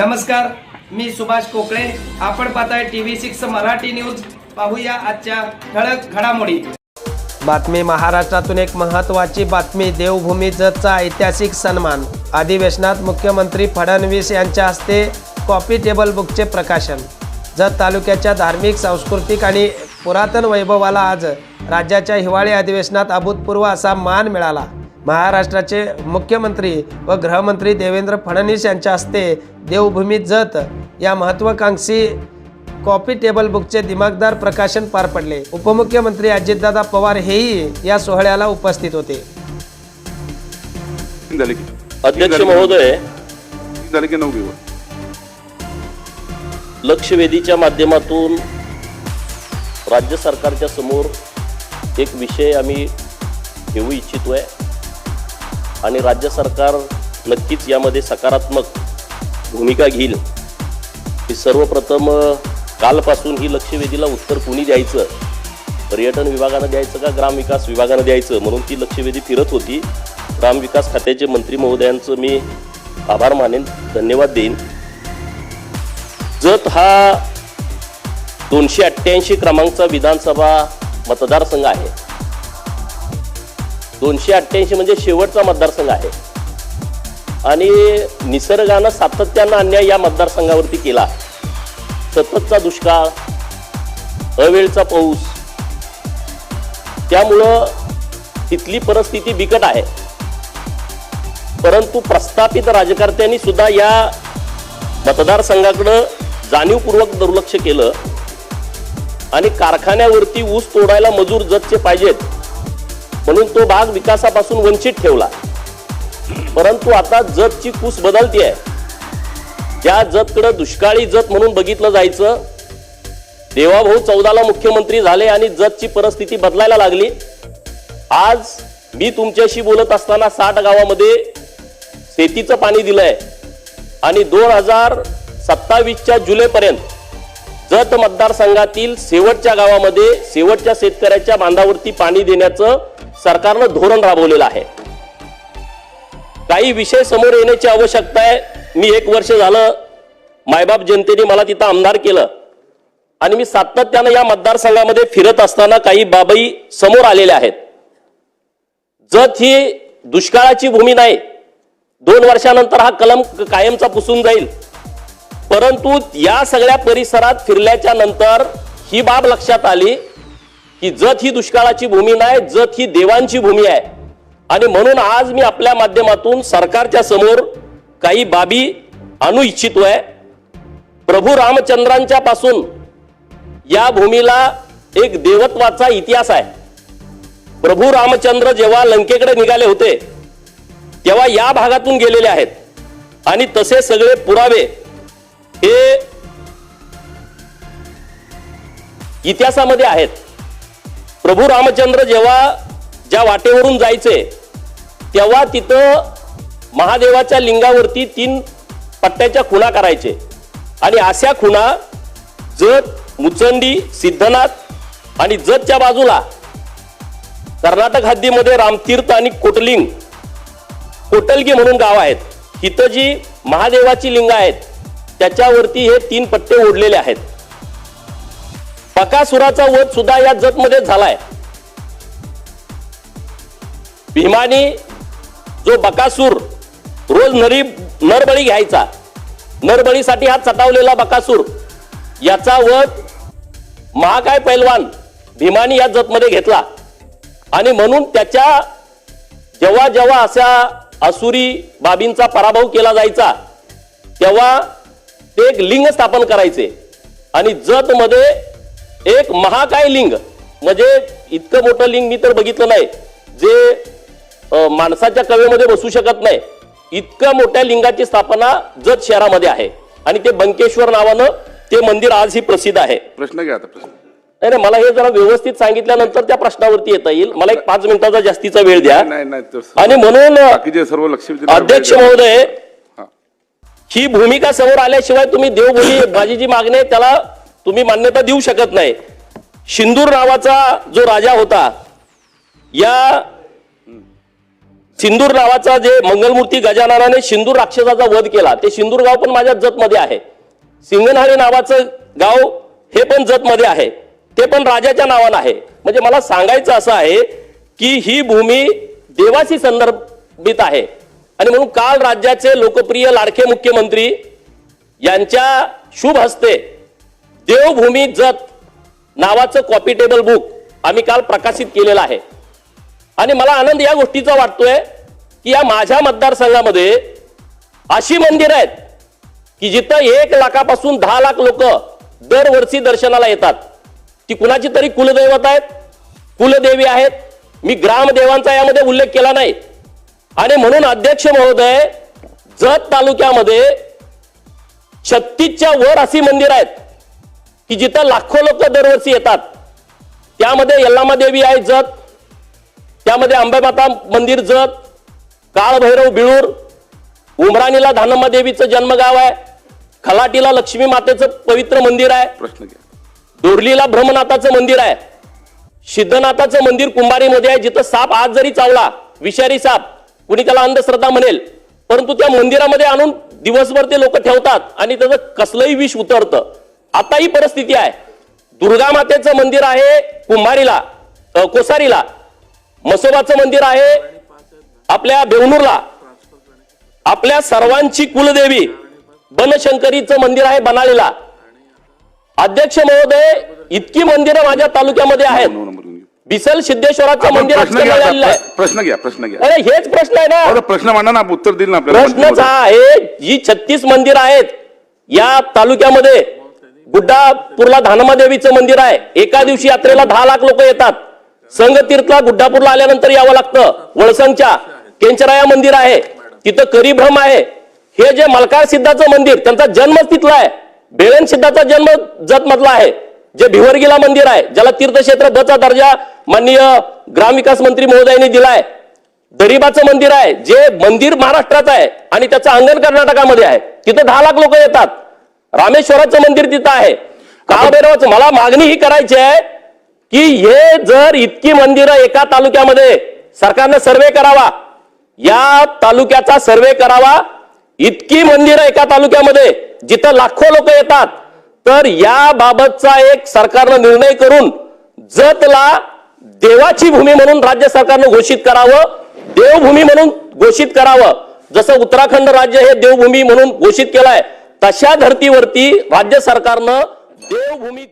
नमस्कार मी सुभाष कोकळे आपण पाहताय टीव्ही सिक्स मराठी न्यूज. पाहूया आजच्या ठळक घडामोडी. बातमी महाराष्ट्रातून एक महत्त्वाची बातमी देवभूमी जतचा ऐतिहासिक सन्मान. अधिवेशनात मुख्यमंत्री फडणवीस यांच्या हस्ते कॉपी टेबल बुकचे प्रकाशन. जत तालुक्याच्या धार्मिक सांस्कृतिक आणि पुरातन वैभवाला आज राज्याच्या हिवाळी अधिवेशनात अभूतपूर्व असा मान मिळाला. महाराष्ट्राचे मुख्यमंत्री व गृहमंत्री देवेंद्र फडणवीस यांच्या हस्ते देवभूमी जत या महत्त्वाकांक्षी कॉफी टेबल बुकचे दिमागदार प्रकाशन पार पडले. उपमुख्यमंत्री अजितदादा पवार हेही या सोहळ्याला उपस्थित होते. अध्यक्ष महोदय. लक्षवेधीच्या माध्यमातून राज्य सरकारच्या समोर एक विषय आम्ही घेऊ इच्छितोय. आणि राज्य सरकार नक्कीच यामध्ये सकारात्मक भूमिका घेईल. की सर्वप्रथम कालपासून ही लक्षवेधीला उत्तर कुणी द्यायचं? पर्यटन विभागानं द्यायचं का ग्रामविकास विभागानं द्यायचं? म्हणून ती लक्षवेधी फिरत होती. ग्रामविकास खात्याचे मंत्री महोदयांचं मी आभार मानेन धन्यवाद देईन. जत हा दोनशे अठ्ठ्याऐंशी क्रमांकचा विधानसभा मतदारसंघ आहे. दोनशे अठ्ठ्याऐंशी म्हणजे शेवटचा मतदारसंघ आहे. आणि निसर्गानं सातत्यानं अन्याय या मतदारसंघावरती केला. सततचा दुष्काळ अवेळचा पाऊस त्यामुळं तिथली परिस्थिती बिकट आहे. परंतु प्रस्थापित राजकारत्यांनी सुद्धा या मतदारसंघाकडं जाणीवपूर्वक दुर्लक्ष केलं. आणि कारखान्यावरती ऊस तोडायला मजूर जतचे पाहिजेत. म्हणून तो भाग विकासापासून वंचित ठेवला. परंतु आता जतची कूस बदलती आहे ज्या जतकडं दुष्काळी जत म्हणून बघितलं जायचं देवाभाऊ चौदाला मुख्यमंत्री झाले आणि जतची परिस्थिती बदलायला लागली. आज मी तुमच्याशी बोलत असताना साठ गावामध्ये शेतीचं पाणी दिलंय. आणि दोन हजार सत्तावीसच्या जुलैपर्यंत जत मतदारसंघातील शेवटच्या गावामध्ये शेवटच्या शेतकऱ्याच्या बांधावरती पाणी देण्याचं सरकारनं धोरण राबवलेलं आहे. काही विषय समोर येण्याची आवश्यकता आहे. मी एक वर्ष झालं मायबाप जनतेने मला तिथं आमदार केलं. आणि मी सातत्यानं या मतदारसंघामध्ये फिरत असताना काही बाबाई समोर आलेल्या आहेत. जत ही दुष्काळाची भूमी नाही. दोन वर्षानंतर हा कलम कायमचा पुसून जाईल. परंतु या सगळ्या परिसरात फिरल्याच्या नंतर ही बाब लक्षात आली की जत ही दुष्काळाची भूमी नाही जत ही देवांची भूमी आहे. आणि म्हणून आज मी आपल्या माध्यमातून सरकारच्या समोर काही बाबी आणू इच्छितोय. प्रभू रामचंद्रांच्या पासून या भूमीला एक देवत्वाचा इतिहास आहे. प्रभू रामचंद्र जेव्हा लंकेकडे निघाले होते तेव्हा या भागातून गेलेले आहेत. आणि तसे सगळे पुरावे हे इतिहासामध्ये आहेत. प्रभू रामचंद्र जेव्हा ज्या वाटेवरून जायचे तेव्हा तिथं महादेवाच्या लिंगावरती तीन पट्ट्याच्या खुणा करायचे. आणि अशा खुणा जत मुचंडी सिद्धनाथ आणि जतच्या बाजूला कर्नाटक हद्दीमध्ये रामतीर्थ आणि कोटलिंग कोटलगी म्हणून गाव आहेत. तिथं जी महादेवाची लिंग आहेत त्याच्यावरती हे तीन पट्टे ओढलेले आहेत. बकासुराचा वध सुद्धा या जतमध्ये झालाय. भीमानी जो बकासूर रोज नरी नरबळी घ्यायचा नरबळीसाठी हा चटावलेला बकासूर याचा वध महाकाय पैलवान भीमानी या जतमध्ये घेतला. आणि म्हणून त्याच्या जेव्हा जेव्हा अशा असुरी बाबींचा पराभव केला जायचा तेव्हा एक लिंग स्थापन करायचे. आणि जत मध्ये एक महाकाय लिंग. म्हणजे इतकं मोठं लिंग मी तर बघितलं नाही. जे माणसाच्या कवेमध्ये बसू शकत नाही. इतक्या मोठ्या लिंगाची स्थापना जत शहरामध्ये आहे. आणि ते बंकेश्वर नावानं ते मंदिर आजही प्रसिद्ध आहे. प्रश्न घ्या आता प्रश्न. नाही नाही, मला हे जरा व्यवस्थित सांगितल्यानंतर त्या प्रश्नावरती येता येईल. मला एक पाच मिनिटाचा जास्तीचा वेळ द्या. आणि म्हणून बाकीचे सर्व लक्ष अध्यक्ष महोदय ही भूमिका समोर आल्याशिवाय तुम्ही देवभूमी माझी जी मागणी आहे त्याला तुम्ही मान्यता देऊ शकत नाही. सिंदूर नावाचा जो राजा होता या सिंदूर नावाचा जे मंगलमूर्ती गजाननाने सिंदूर राक्षसाचा वध केला ते सिंदूर गाव पण माझ्या जतमध्ये आहे. सिंगनहाळे नावाचं गाव हे पण जतमध्ये आहे. ते पण राजाच्या नावानं आहे. म्हणजे मला सांगायचं असं आहे की ही भूमी देवाशी संदर्भित आहे. आणि म्हणून काल राज्याचे लोकप्रिय लाडके मुख्यमंत्री यांच्या शुभ हस्ते देवभूमी जत नावाचं कॉपी टेबल बुक आम्ही काल प्रकाशित केलेलं आहे. आणि मला आनंद या गोष्टीचा वाटतोय की या माझ्या मतदारसंघामध्ये अशी मंदिरं आहेत की जिथं एक लाखापासून दहा लाख लोक दरवर्षी दर्शनाला येतात. ती कुणाची तरी कुलदैवत आहेत कुलदेवी आहेत. मी ग्रामदेवांचा यामध्ये उल्लेख केला नाही. आणि म्हणून अध्यक्ष महोदय जत तालुक्यामध्ये छत्तीसच्या वर अशी मंदिर आहेत की जिथं लाखो लोक दरवर्षी येतात. त्यामध्ये यल्लामा देवी आहे जत त्यामध्ये अंबामाता मंदिर जत काळभैरव बिळूर उमराणीला धानम्मा देवीचं जन्मगाव आहे खलाटीला लक्ष्मी मातेचं पवित्र मंदिर आहे प्रश्न घ्या. दोरलीला ब्रह्मनाथाचं मंदिर आहे सिद्धनाथाचं मंदिर कुंभारीमध्ये आहे जिथं साप आज जरी चावला विषारी साप कुणी त्याला अंधश्रद्धा म्हणेल परंतु त्या मंदिरामध्ये आणून दिवसभर ते लोक ठेवतात आणि त्याचं कसलंही विष उतरतं. आता ही परिस्थिती आहे. दुर्गा मातेचं मंदिर आहे कुंभारीला कोसारीला. मसोबाचं मंदिर आहे आपल्या बेवनूरला. आपल्या सर्वांची कुलदेवी बनशंकरीचं मंदिर आहे बनाळीला अध्यक्ष महोदय इतकी मंदिरं माझ्या तालुक्यामध्ये आहेत. बिसल सिद्धेश्वराचं मंदिर प्रश्न घ्या. प्रश्न घ्या अरे हेच प्रश्न आहे ना. प्रश्न मांडा ना उत्तर देईल ना प्रश्नच हा आहे. जी छत्तीस मंदिर आहेत या तालुक्यामध्ये गुड्डापूरला धानमा देवीचं मंदिर आहे. एका दिवशी यात्रेला दहा लाख लोक येतात. संगतीर्थला गुड्डापूरला आल्यानंतर यावं लागतं. वळसंगच्या केंचराया मंदिर आहे. तिथं करीभ्रम आहे. हे जे मलकार सिद्धाचं मंदिर त्यांचा जन्मच तिथला आहे. बेळन सिद्धाचा जन्म जत मधला आहे. जे भिवर्गीला मंदिर आहे ज्याला तीर्थक्षेत्र बचा दर्जा माननीय ग्रामविकास मंत्री महोदयांनी दिलाय. दरिबाचं मंदिर आहे जे मंदिर महाराष्ट्रात आहे आणि त्याचं अंगण कर्नाटकामध्ये आहे. तिथं दहा लाख लोक येतात. रामेश्वराचं मंदिर तिथं आहे. काळभैरवाचं मला मागणी ही करायची आहे की हे जर इतकी मंदिरं एका तालुक्यामध्ये सरकारनं सर्वे करावा या तालुक्याचा सर्वे करावा इतकी मंदिरं एका तालुक्यामध्ये जिथं लाखो लोक येतात तर याबाबतचा एक सरकारनं निर्णय करून जतला देवाची भूमी म्हणून राज्य सरकारनं घोषित करावं देवभूमी म्हणून घोषित करावं. जसं उत्तराखंड राज्य हे देवभूमी म्हणून घोषित केलंय तशा धर्तीवरती राज्य सरकारनं देवभूमी